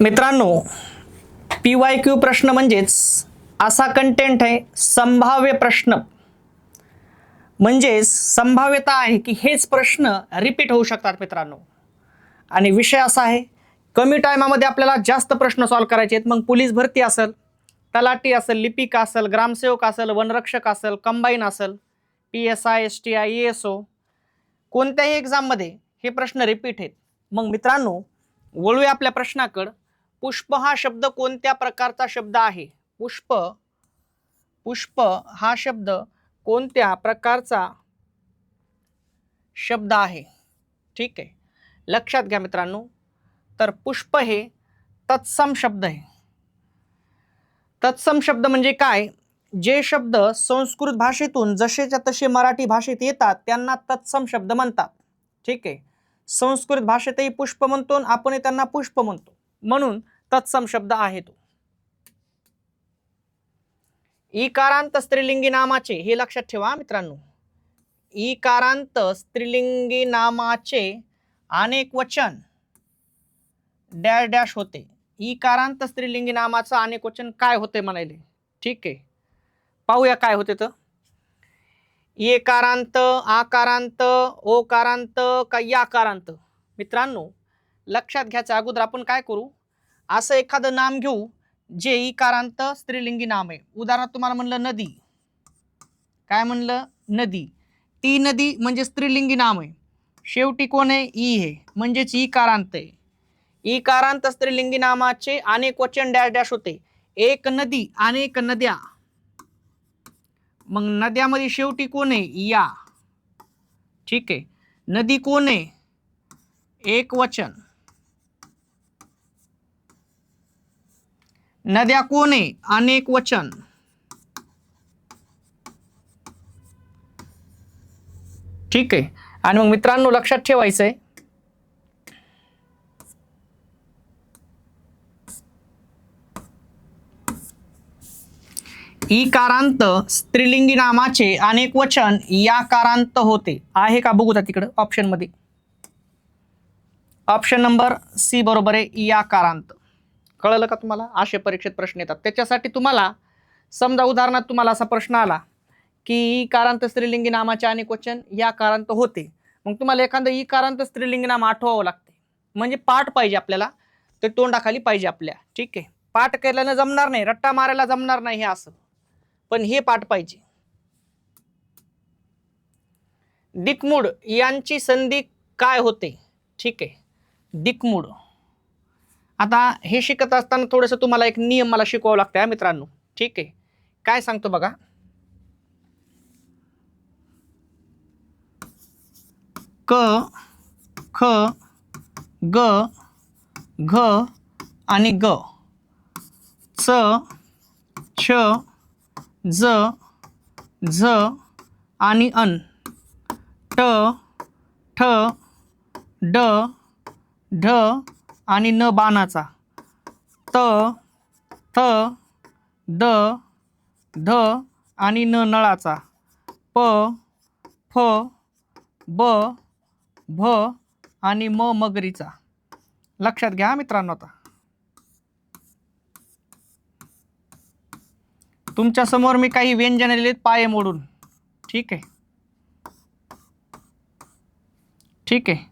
मित्रांनो P Y Q प्रश्न म्हणजेच असा कंटेंट आहे संभाव्य प्रश्न. म्हणजेच संभाव्यता आहे की हेच प्रश्न रिपीट होऊ शकतात मित्रांनो. आणि विषय असा आहे कमी टायमामध्ये आपल्याला जास्त प्रश्न सॉल्व करायचे आहेत. मग पोलीस भरती असेल तलाटी असेल लिपिक असेल ग्रामसेवक असेल वनरक्षक असेल कंबाईन असेल P S I S T I E S O कोणत्याही एक्झाममध्ये हे प्रश्न रिपीट आहेत. मग मित्रांनो वळूया आपल्या प्रश्नाकडं. पुष्प हा शब्द कोणत्या प्रकारचा शब्द आहे? पुष्प पुष्प हा शब्द कोणत्या प्रकारचा शब्द आहे? ठीक आहे. लक्षात घ्या मित्रांनो. तर पुष्प हे तत्सम शब्द आहे. तत्सम शब्द म्हणजे काय? जे शब्द संस्कृत भाषेतून जसेच्या तसे मराठी भाषेत येतात त्यांना तत्सम शब्द म्हणतात. ठीक आहे. संस्कृत भाषेतही पुष्प म्हणतो आणि आपणही त्यांना पुष्प म्हणतो. म्हणून तत्सम शब्द आहे तो. इकारांत स्त्रीलिंगी नामाचे हे लक्षात ठेवा मित्रांनो. इकारांत स्त्रीलिंगी नामाचे अनेक वचन. डॅश डॅश होते. इकारांत स्त्रीलिंगी नामाचं अनेक वचन काय होते म्हणायले? ठीक आहे. पाहूया काय होते तर. एकारांत आकारांत ओकारांत का याकारांत मित्रांनो लक्षात घ्यायचं. अगोदर आपण काय करू? असं एखादं नाम घेऊ जे इकारांत स्त्रीलिंगी नाम आहे. उदाहरणार्थ तुम्हाला म्हणलं नदी. काय म्हणलं? नदी. ती नदी म्हणजे स्त्रीलिंगी नाम आहे. शेवटी कोण आहे? ई हे म्हणजेच इकारांत आहे. इकारांत स्त्रीलिंगी नामाचे अनेक वचन डॅश डॅश होते. एक नदी अनेक नद्या. मग नद्यामध्ये शेवटी कोण आहे? या. ठीक आहे. नदी कोण आहे? एक वचन. नद्या कोण आहे अनेक वचन. ठीक आहे. आणि मग मित्रांनो लक्षात ठेवायचं आहे इकारांत स्त्रीलिंगी नामाचे अनेक वचन या कारांत होते. आहे का? बघू तिकडं ऑप्शनमध्ये ऑप्शन नंबर सी बरोबर आहे या कारांत कळलं का तुम्हाला? असे परीक्षेत प्रश्न येतात. त्याच्यासाठी तुम्हाला समजा उदाहरणार्थ तुम्हाला असा प्रश्न आला की ई कारांत स्त्रीलिंगी नामाचे अनेक वचन या कारांत होते. मग तुम्हाला एखादं ई कारांत स्त्रीलिंगी नाम आठवावं लागते. म्हणजे पाठ पाहिजे आपल्याला ते तोंडाखाली पाहिजे आपल्या. ठीक आहे? पाठ केल्यानं जमणार नाही रट्टा मारायला जमणार नाही हे असं. पण हे पाठ पाहिजे. दिकमूड यांची संधी काय होते? ठीक आहे. दिकमूड. आता हे शिकत असताना थोडंसं तुम्हाला एक नियम मला शिकवावं लागतं मित्रांनो. ठीक आहे. काय सांगतो बघा. क ख ग घ आणि ग. च छ ज झ आणि अन. ट ठ ड ढ आणि न बाणाचा. त थ द ध आणि न नळाचा. प फ ब भ आणि म मगरीचा. लक्षात घ्या मित्रांनो आता. तुमच्यासमोर मी काही व्यंजन लिहिलेत पाय मोडून. ठीक आहे. ठीक आहे.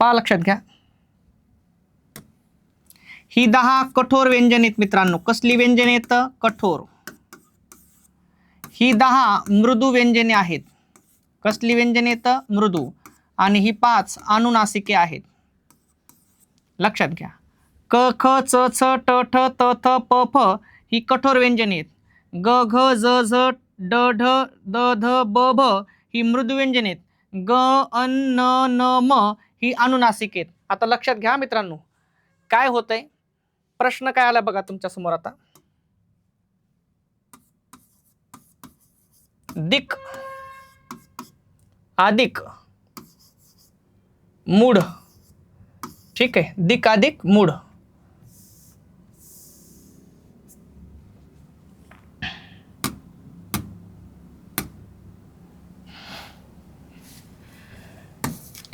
पा लक्षात घ्या. ही दहा कठोर व्यंजन आहेत मित्रांनो. कसली व्यंजन आहेत? कठोर. ही दहा मृदू व्यंजने आहेत. कसली व्यंजने आहेत? मृदू. आणि ही पाच अनुनासिके आहेत. लक्षात घ्या. क ख च छ ट ठ त थ प फ ही कठोर व्यंजने आहेत. ग घ ज झ ड ढ द ध ब भ ही मृदू व्यंजने आहेत. ग अन न न म ही अनुनासिक आहेत. आता लक्षात घ्या मित्रांनो. काय होतंय? प्रश्न काय आला बघा तुमच्यासमोर आता? दिक. अधिक मूढ. ठीक आहे. दिक अधिक मूढ.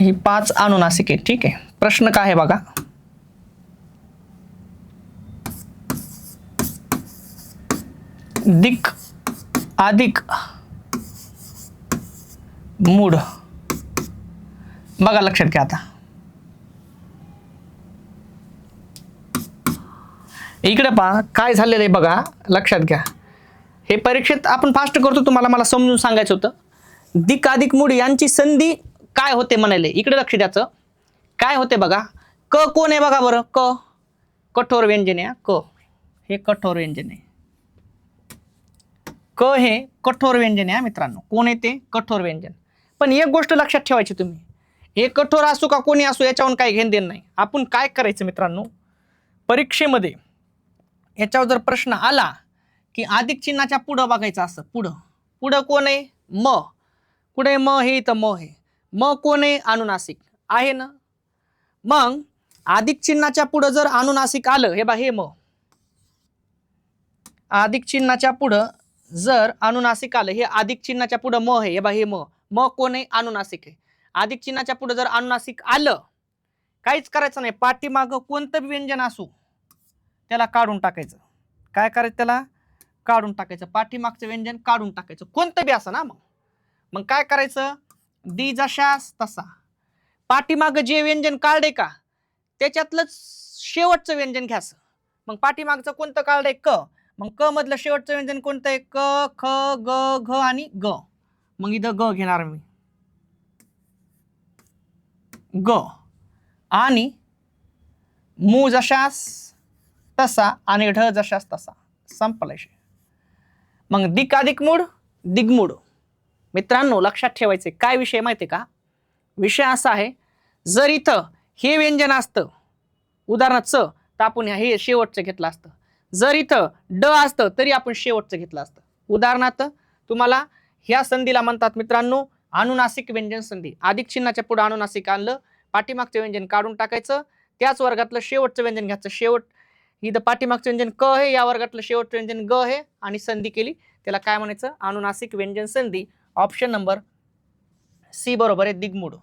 ही पाच अनुनासिके ठीक आहे. प्रश्न काय आहे बघा? दिक आदिक मूड बघा लक्षात घ्या आता. इकडे पहा काय झालेलं आहे बघा लक्षात घ्या. हे परीक्षेत आपण फास्ट करतो तुम्हाला मला समजून सांगायचं होतं. दिक अधिक मूड यांची संधी काय होते म्हणाले? इकडे लक्ष द्यायचं. काय होते बघा? क कोण आहे बघा बरं? क. कठोर व्यंजन आहे क. हे कठोर व्यंजन आहे. क हे कठोर व्यंजन आहे मित्रांनो. कोण आहे ते? कठोर व्यंजन. पण एक गोष्ट लक्षात ठेवायची तुम्ही. हे कठोर असो का कोणी असो याच्यावरून काही घेण देण नाही. आपण काय करायचं मित्रांनो? परीक्षेमध्ये याच्यावर जर प्रश्न आला की अधिक चिन्हाच्या पुढं बघायचं असं पुढं. पुढं कोण आहे? म. पुढे म हे तर म हे म कोण आहे? अनुनासिक. आहे ना? मग अधिक चिन्हाच्या पुढं जर अनुनासिक आलं हे बा हे म. अधिक चिन्हाच्या पुढं जर अनुनासिक आलं हे अधिक चिन्हाच्या पुढं म आहे हे बा हे म. म कोण आहे अनुनासिक आहे. अधिक चिन्हाच्या पुढं जर अनुनासिक आलं काहीच करायचं नाही. पाठीमागं कोणतं व्यंजन असू त्याला काढून टाकायचं. काय करायचं त्याला? काढून टाकायचं. पाठीमागचं व्यंजन काढून टाकायचं. कोणतं बी असं ना मग. मग काय करायचं? दी जशास तसा. पाठीमागं जे व्यंजन काढे का त्याच्यातलंच शेवटचं व्यंजन घ्यास मग पाठीमागचं कोणतं काढे क. मग क मधलं शेवटचं व्यंजन कोणतं आहे? क ख ग घ आणि ग. मग इथं ग घेणार मी. ग. आणि मू जशास तसा आणि ढ जशास तसा. संपला मग दिकाधिक मूड दिग्मूड. मित्रांनो लक्षात ठेवायचे काय विषय माहिती आहे का? विषय असा आहे जर इथं हे व्यंजन असतं उदाहरणार्थ च तर आपण हे शेवटचं घेतलं असतं. जर इथं ड असतं तरी आपण शेवटचं घेतलं असतं. उदाहरणार्थ तुम्हाला ह्या संधीला म्हणतात मित्रांनो अनुनासिक व्यंजन संधी. अधिक चिन्हाच्या पुढे अनुनासिक आणलं पाठीमागचं व्यंजन काढून टाकायचं त्याच वर्गातलं शेवटचं व्यंजन घ्यायचं. शेवट इथं पाठीमागचं व्यंजन क आहे या वर्गातलं शेवटचं व्यंजन ग आहे आणि संधी केली. त्याला काय म्हणायचं? अनुनासिक व्यंजन संधी. ऑप्शन नंबर सी बरोबर आहे दिग्मूड.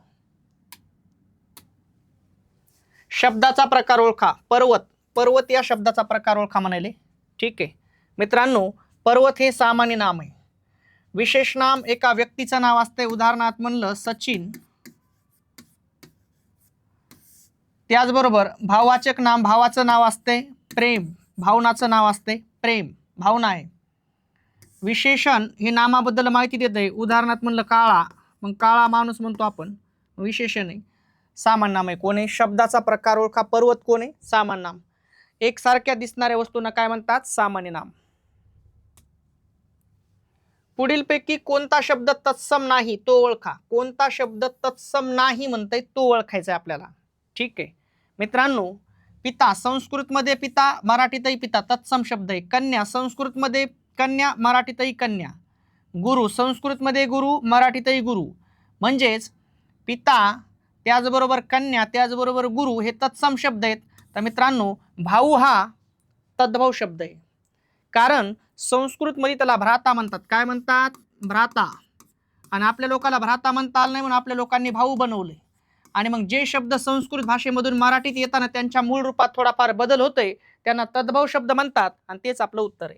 शब्दाचा प्रकार ओळखा. पर्वत. पर्वत या शब्दाचा प्रकार ओळखा म्हणाले ठीक आहे. मित्रांनो पर्वत हे सामान्य नाम आहे. विशेष नाम एका व्यक्तीचं नाव असते उदाहरणार्थ म्हणलं सचिन. त्याचबरोबर भाववाचक नाम भावाचं नाव असते प्रेम. भावनाचं नाव असते प्रेम. भावना आहे. विशेषण हे नामाबद्दल माहिती देत आहे. उदाहरणार्थ म्हणलं काळा. मग काळा माणूस म्हणतो आपण. विशेषण आहे. सामान नाम आहे. कोण आहे? शब्दाचा प्रकार ओळखा. पर्वत कोण आहे? सामान नाम. एकसारख्या दिसणाऱ्या वस्तूंना काय म्हणतात? सामान्य नाम. पुढीलपैकी कोणता शब्द तत्सम नाही तो ओळखा. कोणता शब्द तत्सम नाही म्हणताय तो ओळखायचा आहे आपल्याला. ठीक? आहे मित्रांनो पिता संस्कृतमध्ये पिता मराठीतही पिता तत्सम शब्द आहे. कन्या संस्कृतमध्ये कन्या मराठीतही कन्या. गुरु संस्कृतमध्ये गुरु मराठीतही गुरु. म्हणजेच पिता त्याचबरोबर कन्या त्याचबरोबर गुरु हे तत्सम शब्द आहेत. तर मित्रांनो भाऊ हा तद्भव शब्द आहे. कारण संस्कृतमध्ये त्याला भ्राता म्हणतात. काय म्हणतात? भ्राता. आणि आपल्या लोकाला भ्राता म्हणता आलं नाही म्हणून आपल्या लोकांनी भाऊ बनवले. आणि मग जे शब्द संस्कृत भाषेमधून मराठीत येताना त्यांच्या मूळ रूपात थोडाफार बदल होतोय त्यांना तद्भव शब्द म्हणतात आणि तेच आपलं उत्तर आहे.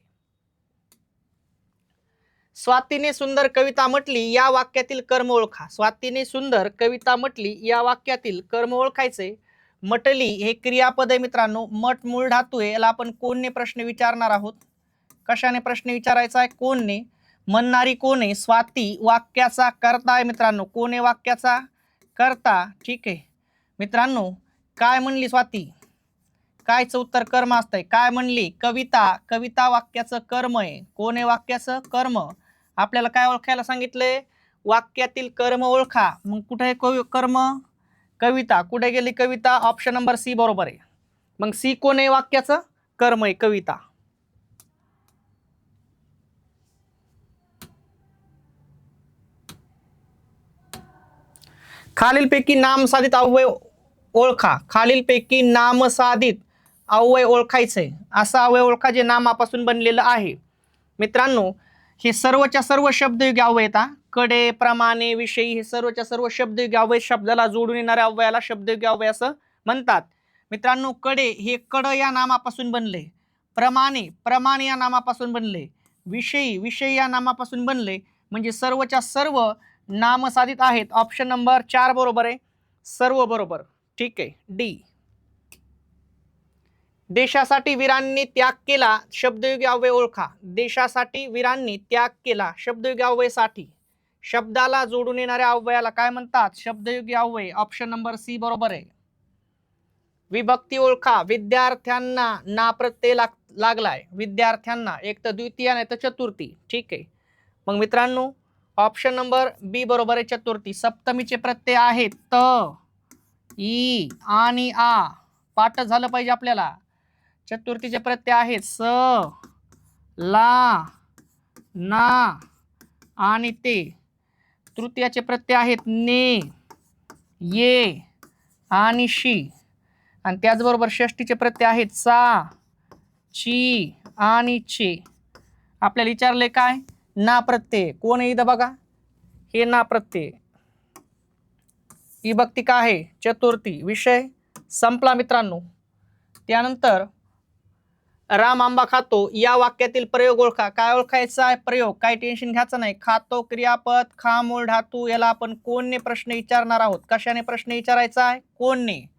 स्वातीने सुंदर कविता म्हटली या वाक्यातील कर्म ओळखा. स्वातीने सुंदर कविता म्हटली या वाक्यातील कर्म ओळखायचे. मटली हे क्रियापद आहे मित्रांनो मठ मूळ धातू आहे. याला आपण कोणने प्रश्न विचारणार आहोत? कशाने प्रश्न विचारायचा आहे? कोणने? म्हणणारी कोण आहे? स्वाती वाक्याचा करता आहे मित्रांनो. कोण आहे वाक्याचा? करता. ठीक आहे. मित्रांनो काय म्हणली स्वाती? कायचं उत्तर कर्म असतंय? काय म्हणली? कविता. कविता वाक्याचं कर्म आहे. कोण आहे वाक्याचं? कर्म. आपल्याला काय ओळखायला सांगितलंय? वाक्यातील कर्म ओळखा. मग कुठे आहे कर्म? कविता कुठे गेली कविता? ऑप्शन नंबर सी बरोबर आहे. मग सी कोण आहे वाक्याचं? कर्म आहे कविता. खालीलपैकी नामसाधित अव्यय ओळखा. खालीलपैकी नामसाधित अव्यय ओळखायचंय. असं अव्यय ओळखा जे नामापासून बनलेलं आहे. मित्रांनो हे सर्वच्या सर्व शब्दयुगी अव्यय कडे प्रमाणे विषयी हे सर्वच्या सर्व शब्दयुगी अव्यय शब्दाला जोडून येणाऱ्या अव्ययाला शब्दयुगी अव्यय असं म्हणतात. मित्रांनो कडे हे कड या नामापासून बनले. प्रमाणे प्रमाण या नामापासून बनले. विषयी विषयी या नामापासून बनले. म्हणजे सर्वच्या सर्व नामसाधित आहेत. ऑप्शन नंबर चार बरोबर आहे. सर्व बरोबर. ठीक आहे. डी देशासाठी वीरांनी त्याग केला शब्दयोगी अव्यय ओळखा. देशासाठी वीरांनी त्याग केला शब्दयोगी अव्ययसाठी शब्दाला जोडून येणाऱ्या अव्ययाला काय म्हणतात? शब्दयोगी अव्यय ऑप्शन नंबर सी बरोबर आहे. विभक्ती ओळखा विद्यार्थ्यांना ना प्रत्यय लाग लागलाय. विद्यार्थ्यांना एक तर द्वितीय नाही तर चतुर्थी. ठीक आहे. मग मित्रांनो ऑप्शन नंबर बी बरोबर आहे चतुर्थी. सप्तमीचे प्रत्यय आहेत त ई आणि आ. पाठ झालं पाहिजे आपल्याला. चतुर्थीचे प्रत्यय आहेत स ला ना आणि ते. तृतीयाचे प्रत्यय आहेत ने ये आणि शी. आणि त्याचबरोबर षष्टीचे प्रत्यय आहेत सा ची आणि चे. आपल्याला विचारले काय? ना प्रत्यय. कोण आहे इथं बघा? हे ना प्रत्यय. ही भक्ती काय आहे. चतुर्थी. विषय संपला मित्रांनो. त्यानंतर राम आंबा खातो. या वाक्यातील प्रयोग ओळखा. काय ओळखायचा आहे? प्रयोग. काय टेन्शन घ्यायचं नाही. खातो क्रियापद खा मूळ धातू याला आपण कोणने प्रश्न विचारणार आहोत? कशाने प्रश्न विचारायचा आहे? कोणने?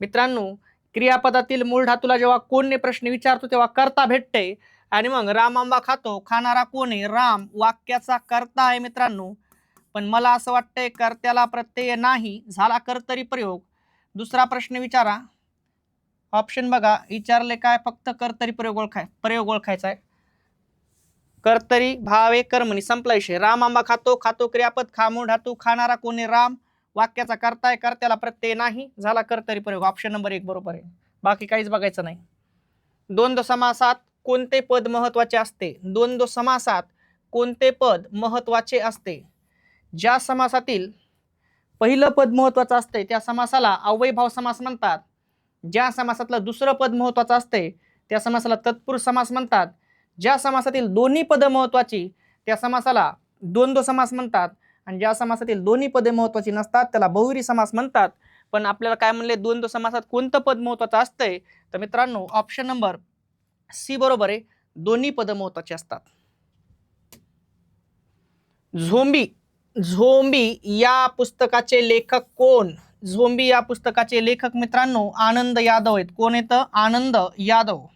मित्रांनो क्रियापदातील मूळ धातूला जेव्हा कोणने प्रश्न विचारतो तेव्हा कर्ता भेटते. आणि मग राम आंबा खातो. खाणारा कोण आहे? राम. वाक्याचा कर्ता आहे मित्रांनो. पण मला असं वाटतंय कर्त्याला प्रत्यय नाही. झाला कर्तरी प्रयोग. दुसरा प्रश्न विचारा. ऑप्शन बघा विचारले काय फक्त कर्तरी प्रयोग ओळखाय प्रयोग ओळखायचा आहे कर्तरी भावे कर्मणी संपला विषय. राम आंबा खातो खातो क्रियापद खामूळ ढातू खाणारा कोणी राम वाक्याचा करताय कर्त्याला प्रत्यय नाही झाला कर्तरी प्रयोग. ऑप्शन नंबर एक बरोबर आहे. बाकी काहीच बघायचं नाही. द्वंद्व समासात कोणते पद महत्त्वाचे असते? द्वंद्व समासात कोणते पद महत्त्वाचे असते? ज्या समासातील पहिलं पद महत्वाचं असते त्या समासाला अव्ययभाव समास म्हणतात. ज्या समासातलं दुसरं पद महत्त्वाचं असते त्या समासाला तत्पुरुष समास म्हणतात. ज्या समासातील दोन्ही पदं महत्त्वाची त्या समासाला द्वंद्व समास म्हणतात. आणि ज्या समासातील दोन्ही पदे महत्त्वाची नसतात त्याला बहुरी समास म्हणतात. पण आपल्याला काय म्हणले द्वंद्व समासात कोणतं पद महत्वाचं असतंय? तर मित्रांनो ऑप्शन नंबर सी बरोबर आहे. दोन्ही पदं महत्वाची असतात. झोंबी झोंबी या पुस्तकाचे लेखक कोण? झोंबी या पुस्तकाचे लेखक मित्रांनो आनंद यादव आहेत. कोण येतं आनंद यादव.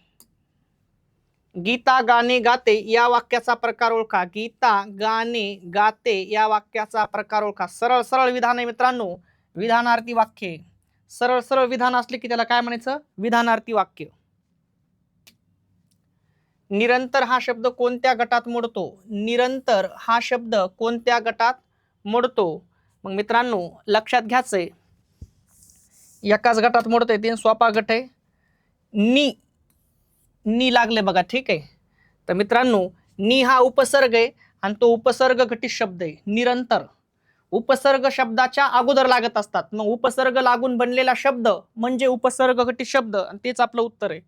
गीता गाणे गाते या वाक्याचा प्रकार ओळखा. गीता गाणे गाते या वाक्याचा प्रकार ओळखा. सरळ सरळ विधान आहे मित्रांनो. विधानार्थी वाक्य. सरळ सरळ विधान असले की त्याला काय म्हणायचं? विधानार्थी वाक्य. निरंतर हा शब्द कोणत्या गटात मोडतो? निरंतर हा शब्द कोणत्या गटात मोडतो? मग मित्रांनो लक्षात घ्यायचंय. एकाच गटात मोडतंय तीन सोपा गट आहे. नी नी लागले बघा ठीक आहे. तर मित्रांनो नी हा उपसर्ग आहे आणि तो उपसर्ग घटित शब्द आहे निरंतर. उपसर्ग शब्दाच्या अगोदर लागत असतात. मग उपसर्ग लागून बनलेला शब्द म्हणजे उपसर्ग घटित शब्द आणि तेच आपलं उत्तर आहे.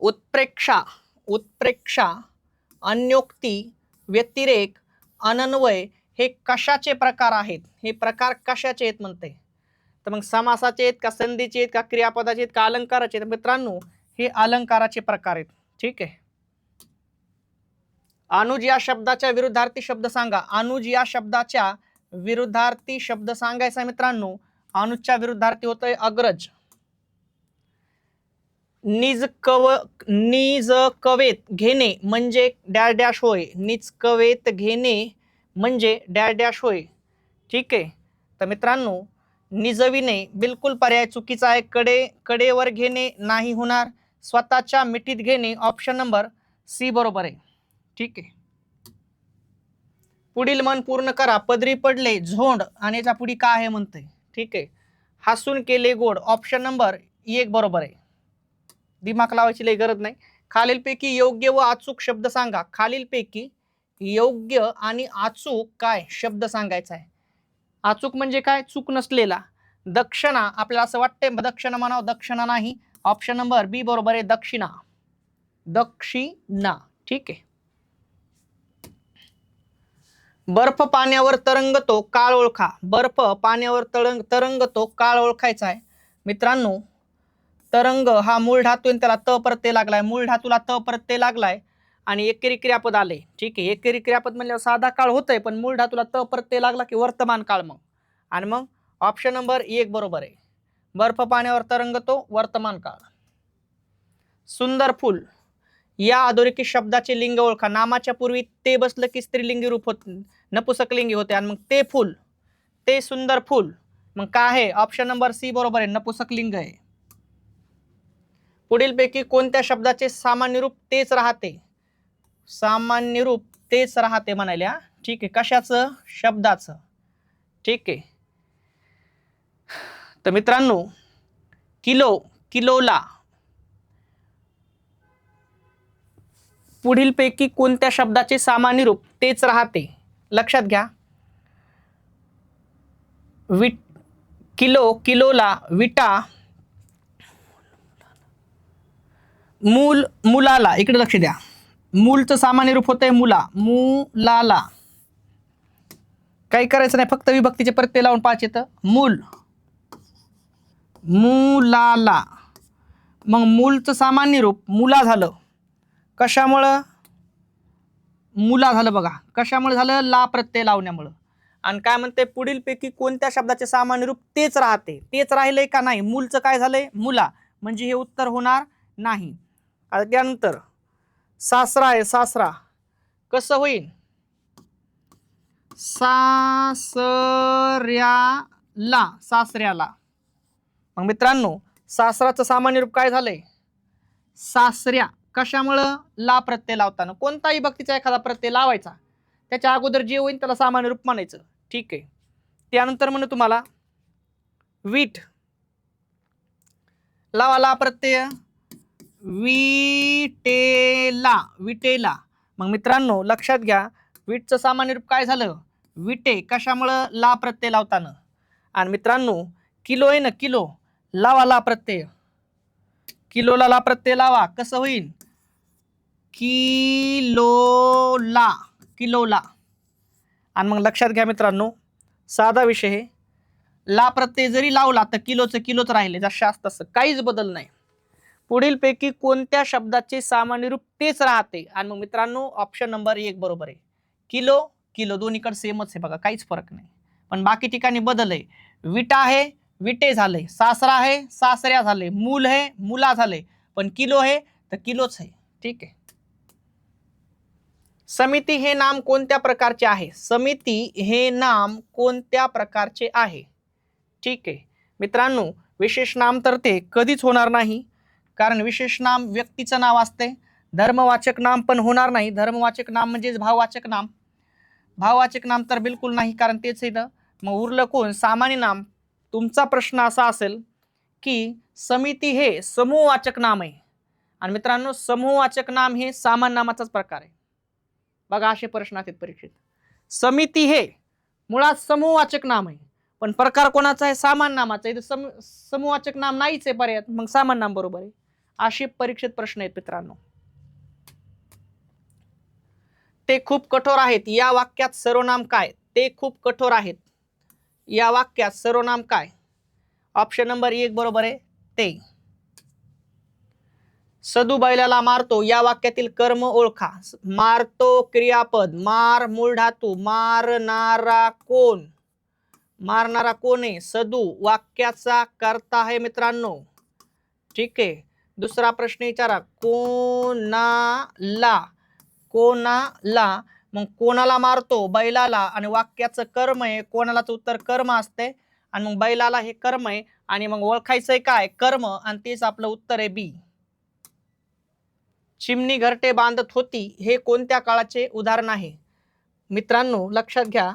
उत्प्रेक्षा उत्प्रेक्षा अन्योक्ती व्यतिरेक अनन्वय हे कशाचे प्रकार आहेत? हे प्रकार कशाचे आहेत म्हणते? तर मग समासाचे आहेत का संधीचे आहेत का क्रियापदाचे आहेत का अलंकाराचे आहेत? मित्रांनो हे अलंकाराचे प्रकार आहेत. ठीक आहे? अनुज या शब्दाच्या विरुद्धार्थी शब्द सांगा. अनुज या शब्दाच्या विरुद्धार्थी शब्द सांगायचा मित्रांनो. अनुजच्या विरुद्धार्थी होतोय अग्रज. निज कव निज कवेत घेणे म्हणजे डॅश डॅश होय. निज कवेत घेणे म्हणजे डॅश डॅश होय. ठीक आहे? तर मित्रांनो निजविणे बिलकुल पर्याय चुकीचा आहे. कडे कडेवर घेणे नाही होणार. स्वतःच्या मिठीत घेणे ऑप्शन नंबर सी बरोबर आहे. ठीक आहे? पुढील मन पूर्ण करा. पदरी पडले झोंड. आणि याच्यापुढे काय आहे म्हणते? ठीक आहे? हसून केले गोड. ऑप्शन नंबर एक बरोबर आहे. दिमाग लावायची लई गरज नाही. खालीलपैकी योग्य व अचूक शब्द सांगा. खालीलपैकी योग्य आणि अचूक काय शब्द सांगायचा आहे? अचूक म्हणजे काय? चूक नसलेला. दक्षिणा आपल्याला असं वाटते दक्षिणा म्हणावं दक्षिणा नाही. ऑप्शन नंबर बी बरोबर आहे दक्षिणा. दक्षिणा. ठीक आहे. बर्फ पाण्यावर तरंगतो काळ ओळखा. बर्फ पाण्यावर तरंग तरंगतो काळ ओळखायचा आहे. मित्रांनो तरंग हा मूळ धातू आहे, त्याला त प्रत्यय लागलाय. मूळ धातूला त प्रत्यय लागलाय. आणि एकेरी क्रियापद आले ठीक आहे एकेरी क्रियापद म्हणल्यावर साधा काळ होतंय पण मूळ धातूला त प्रत्यय लागला की वर्तमान काळ मग. आणि मग ऑप्शन नंबर एक बरोबर आहे. बर्फ पाण्यावर तरंगतो वर्तमान काळ. सुंदर फूल. या अधोरेखित शब्दाचे लिंग ओळखा. नामाच्या पूर्वी ते बसलं की स्त्रीलिंगी रूप होत नपुसकलिंगी होते. आणि मग ते फूल ते सुंदर फूल. मग काय आहे? ऑप्शन नंबर सी बरोबर आहे. नपुसकलिंग आहे. पुढीलपैकी कोणत्या शब्दाचे सामान्य रूप तेच राहते? सामान्य रूप तेच राहते म्हणाल्या. ठीक आहे कशाचं? शब्दाचं. ठीक आहे. तर मित्रांनो किलो किलोला पुढीलपैकी कोणत्या शब्दाचे सामान्य रूप तेच राहते? लक्षात घ्या. विट किलो किलोला विटा मूल मुलाला. इकडे लक्ष द्या. मूलचं सामान्य रूप होतंय मुला. मुलाला. काही करायचं नाही फक्त विभक्तीचे प्रत्यय लावून पाहायचे तर मूल. मुलाला. मग मूलचं सामान्य रूप मुला झालं. कशामुळं? मुला झालं बघा. कशामुळे झालं? ला प्रत्यय लावण्यामुळं. आणि काय म्हणते? पुढीलपैकी कोणत्या शब्दाचे सामान्य रूप तेच राहते? तेच राहिलंय का नाही? मूलचं काय झालंय? मुला. म्हणजे हे उत्तर होणार नाही. त्यानंतर सासरा आहे सासरा. कसं होईल सासऱ्याला सासऱ्याला. मग मित्रांनो सासराचं सामान्य रूप काय झालंय? सासऱ्या कशामुळं ला प्रत्यय लावताना? कोणताही भक्तीचा एखादा प्रत्यय लावायचा त्याच्या अगोदर जे होईल त्याला सामान्य रूप म्हणायचं. ठीक आहे. त्यानंतर म्हणू तुम्हाला वीट. लावा ला प्रत्यय. विटेला विटेला. मग मित्रांनो लक्षात घ्या विटचं सामान्य रूप काय झालं? विटे कशामुळं ला प्रत्यय लावताना? आणि मित्रांनो किलो आहे ना किलो. लावा ला प्रत्यय. किलोला ला प्रत्यय लावा कसं होईल किलोला किलोला. आणि मग लक्षात घ्या मित्रांनो साधा विषय आहे ला प्रत्यय जरी लावला तर किलोचं किलोच राहिले. जशा असतं तसं काहीच बदल नाही. पुढीलपैकी कोणत्या शब्दाचे सामान्य रूप तेच राहते? आणि मग मित्रांनो ऑप्शन नंबर एक बरोबर आहे. किलो किलो दोन्हीकडे सेमच आहे बघा काहीच फरक नाही. पण बाकी ठिकाणी बदल आहे. विटा आहे विटे झाले. सासरा आहे सासऱ्या झाले. मूल आहे मुला झाले. पण किलो आहे तर किलोच आहे. ठीक आहे. समिती हे नाम कोणत्या प्रकारचे आहे? समिती हे नाम कोणत्या प्रकारचे आहे? ठीक आहे. मित्रांनो विशेष नाम तर ते कधीच होणार नाही. कारण विशेष नाम व्यक्तीचं नाव असते. धर्मवाचक नाम पण होणार नाही. धर्मवाचक नाम म्हणजेच भाववाचक नाम. भाववाचक नाम तर बिलकुल नाही कारण तेच इथं मग उरलं कोण? सामान्य नाम. तुमचा प्रश्न असा असेल की समिती हे समूहवाचक नाम आहे. आणि मित्रांनो समूहवाचक नाम हे सामान्य नामाचाच प्रकार आहे. बघा असे प्रश्न आहेत परीक्षेत. समिती हे मुळात समूहवाचक नाम आहे. पण प्रकार कोणाचा आहे? सामान्य नामाचा इथं सम समूहवाचक नाम नाहीच आहे पर्यात मग सामान्य नाम बरोबर आहे. असे परीक्षेत प्रश्न आहेत मित्रांनो. ते खूप कठोर आहेत. या वाक्यात सर्वनाम काय? ते खूप कठोर आहेत. या वाक्यात सर्वनाम काय? ऑप्शन नंबर एक बरोबर आहे ते. सदू बैलाला मारतो. या वाक्यातील कर्म ओळखा. मारतो क्रियापद. मार मूळ धातू. मारणारा कोण? मारणारा कोण आहे? सदू वाक्याचा करता आहे मित्रांनो. ठीक आहे. दुसरा प्रश्न विचारा. कोणाला कोणाला मग कोणाला मारतो? बैलाला. आणि वाक्याचं कर्म आहे. कोणालाच उत्तर कर्म असते. आणि मग बैलाला हे कर्म आहे. आणि मग ओळखायचंय काय? कर्म. आणि तेच आपलं उत्तर आहे बी. चिमणी घरटे बांधत होती. हे कोणत्या काळाचे उदाहरण आहे? मित्रांनो लक्षात घ्या.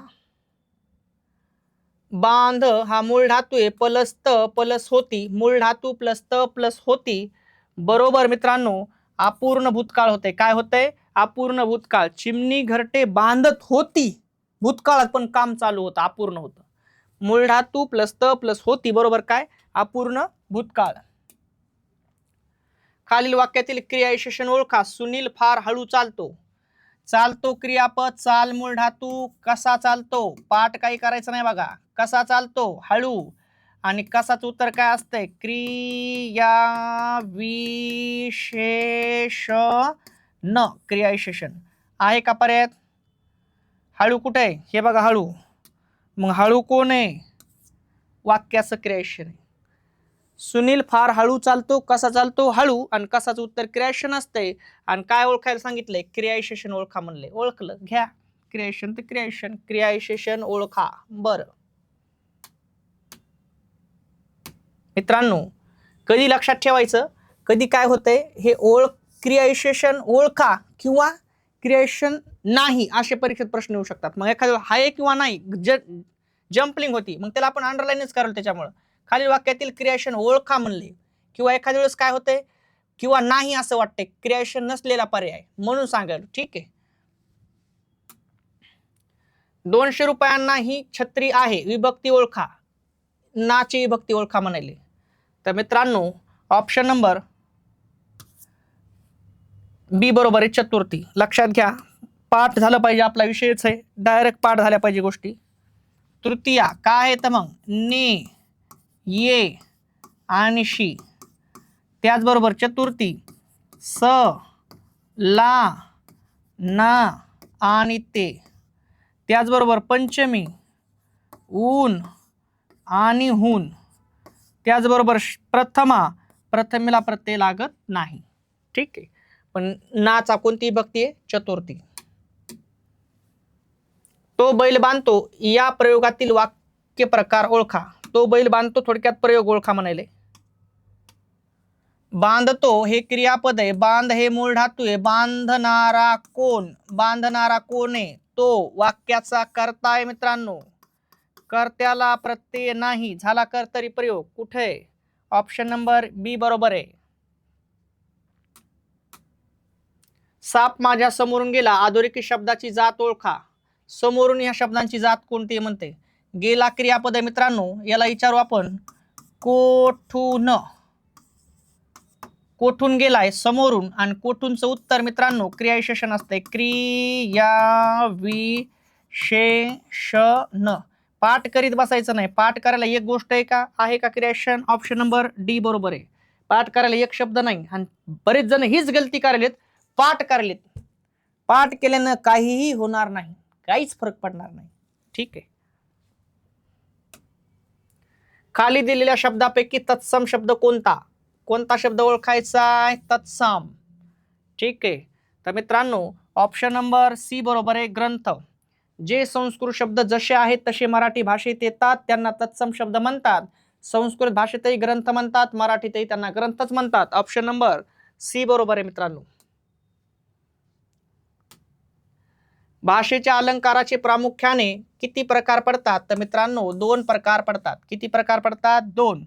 बांध हा मूळ धातू आहे. प्लस त प्लस होती. मूळ धातू प्लस त प्लस होती. बरोबर मित्रांनो अपूर्ण भूतकाळ होते. काय होतंय? अपूर्ण भूतकाळ. चिमणी घरटे बांधत होती. भूतकाळात पण काम चालू होतं अपूर्ण होतं. मूळ धातू प्लस त प्लस होती बरोबर काय? अपूर्ण भूतकाळ. खालील वाक्यातील क्रियाविशेषण ओळखा. सुनील फार हळू चालतो. चालतो क्रियापद चाल मूळ धातू कसा चालतो? पाठ काही करायचं नाही बघा. कसा चालतो? हळू. आणि कसाचं उत्तर काय असतंय? क्रिया विशेषण क्रिया विशेषण आहे का पर्याय हळू कुठे आहे? हे बघा हळू. मग हळू कोण आहे? वाक्याचं क्रियाशन आहे. सुनील फार हळू चालतो कसा चालतो? हळू. आणि कसाचं उत्तर क्रियाशन असतंय? आणि काय ओळखायला सांगितलंय? क्रियाविशेषण ओळखा म्हणले. ओळखलं. घ्या. क्रिएशन ते क्रिएशन क्रियाविशेषण ओळखा. बरं. मित्रांनो कधी लक्षात ठेवायचं? कधी काय होतंय? हे ओळख क्रियाविशेषण ओळखा किंवा क्रियाविशेषण नाही असे परीक्षेत प्रश्न येऊ शकतात. मग एखाद्या आहे किंवा नाही ज जम्पलिंग होती मग त्याला आपण अंडरलाईनच कराल त्याच्यामुळं. खालील वाक्यातील क्रियाशन ओळखा म्हणले किंवा एखाद्या वेळेस काय होतंय? किंवा नाही असं वाटतंय क्रियाशन नसलेला पर्याय म्हणून सांगाल ठीक आहे? दोनशे रुपयांना ही छत्री आहे विभक्ती ओळखा. नाची विभक्ती ओळखा म्हणाले तर मित्रांनो ऑप्शन नंबर बी बरोबर आहे चतुर्थी. लक्षात घ्या पाठ झालं पाहिजे आपला विषयच आहे डायरेक्ट पाठ झाल्या पाहिजे गोष्टी. तृतीया काय आहे तर मग? ने ये आणि शी. त्याचबरोबर चतुर्थी स ला ना आणि ते. त्याचबरोबर पंचमी ऊन आणि हून. त्याचबरोबर प्रथमा प्रथमेला प्रत्यय लागत नाही. ठीक आहे. पण नाचा कोणती भक्ती आहे? चतुर्थी. तो बैल बांधतो या प्रयोगातील वाक्य प्रकार ओळखा. तो बैल बांधतो थोडक्यात प्रयोग ओळखा म्हणाले बांधतो हे क्रियापद आहे. बांध हे मूळ धातू आहे. बांधणारा कोण? बांधणारा कोण आहे? तो वाक्याचा करताय आहे मित्रांनो. कर्त्याला प्रत्यय नाही. झाला कर्तरी प्रयोग. कुठे? ऑप्शन नंबर बी बरोबर आहे. साप माझ्या समोरून गेला. अधोरेखित शब्दाची जात ओळखा. समोरून या शब्दांची जात कोणती आहे म्हणते? गेला क्रियापद आहे मित्रांनो याला विचारू आपण. कोठून? कोठून गेलाय? समोरून. आणि कोठूनचं उत्तर मित्रांनो क्रियाविशेषण असते क्रिया विशेषण पाठ करीत बसायचं नाही. पाठ करायला एक गोष्ट आहे का? आहे का क्रिएशन ऑप्शन नंबर डी बरोबर आहे. पाठ करायला एक शब्द नाही आणि बरेच जण हीच गलती करायलेत. पाठ करायलेत. पाठ केल्यानं काहीही होणार नाही. काहीच फरक पडणार नाही. ठीक आहे. खाली दिलेल्या शब्दापैकी तत्सम शब्द कोणता? कोणता शब्द ओळखायचा आहे? तत्सम. ठीक आहे. तर मित्रांनो ऑप्शन नंबर सी बरोबर आहे ग्रंथ. जे संस्कृत शब्द जसे आहेत तसे मराठी भाषेत येतात त्यांना तत्सम शब्द म्हणतात. संस्कृत भाषेतही ग्रंथ म्हणतात मराठीतही त्यांना ग्रंथच म्हणतात. ऑप्शन नंबर सी बरोबर आहे मित्रांनो. भाषेच्या अलंकाराचे प्रामुख्याने किती प्रकार पडतात? तर मित्रांनो दोन प्रकार पडतात. किती प्रकार पडतात? दोन.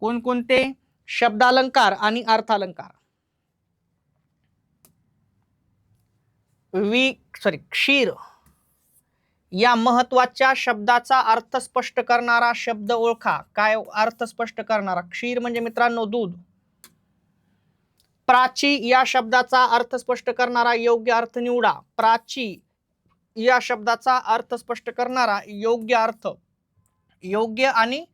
कोणकोणते? शब्दालंकार आणि अर्थालंकार. वी सॉरी क्षीर. या महत्त्वाच्या शब्दाचा अर्थ स्पष्ट करणारा शब्द ओळखा. काय अर्थ स्पष्ट करणारा? क्षीर म्हणजे मित्रांनो दूध. प्राची या शब्दाचा अर्थ स्पष्ट करणारा योग्य अर्थ निवडा. प्राची या शब्दाचा अर्थ स्पष्ट करणारा योग्य अर्थ. योग्य आणि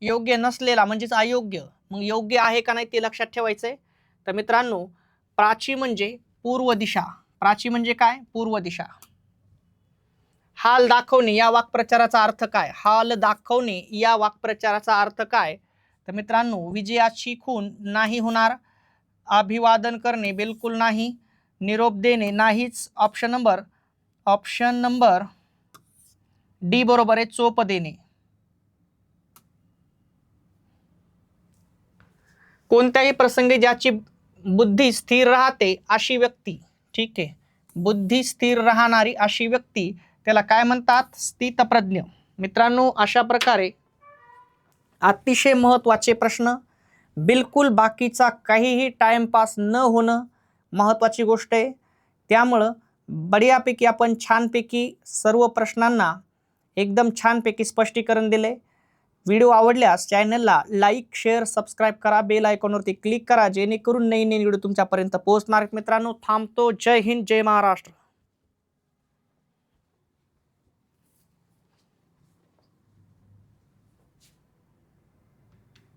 योग्य नसलेला म्हणजेच अयोग्य. मग योग्य आहे का नाही ते लक्षात ठेवायचंय. तर मित्रांनो प्राची म्हणजे पूर्व दिशा. प्राची म्हणजे काय? पूर्व दिशा. हाल दाखवणे या वाक्प्रचाराचा अर्थ काय? हाल दाखवणे या वाक्प्रचाराचा अर्थ काय? तर मित्रांनो विजयाची खून नाही होणार अभिवादन करणे बिलकुल नाही निरोप देणे नाहीच. Option number option number D बरोबर आहे चोप देणे. कोणत्याही प्रसंगी ज्याची बुद्धी स्थिर राहते अशी व्यक्ती ठीक आहे बुद्धी स्थिर राहणारी अशी व्यक्ती त्याला काय म्हणतात? स्थितप्रज्ञ. मित्रांनो अशा प्रकारे अतिशय महत्त्वाचे प्रश्न बिलकुल बाकीचा काहीही टाइमपास न होणं महत्त्वाची गोष्ट आहे. त्यामुळं बढियापैकी आपण छानपैकी सर्व प्रश्नांना एकदम छानपैकी स्पष्टीकरण दिले व्हिडिओ आवडल्यास चॅनलला लाईक शेअर सबस्क्राईब करा. बेल आयकॉनवरती क्लिक करा. जेणेकरून नवीन नवीन व्हिडिओ तुमच्यापर्यंत पोहोचणार आहेत मित्रांनो. थांबतो. जय हिंद जय महाराष्ट्र.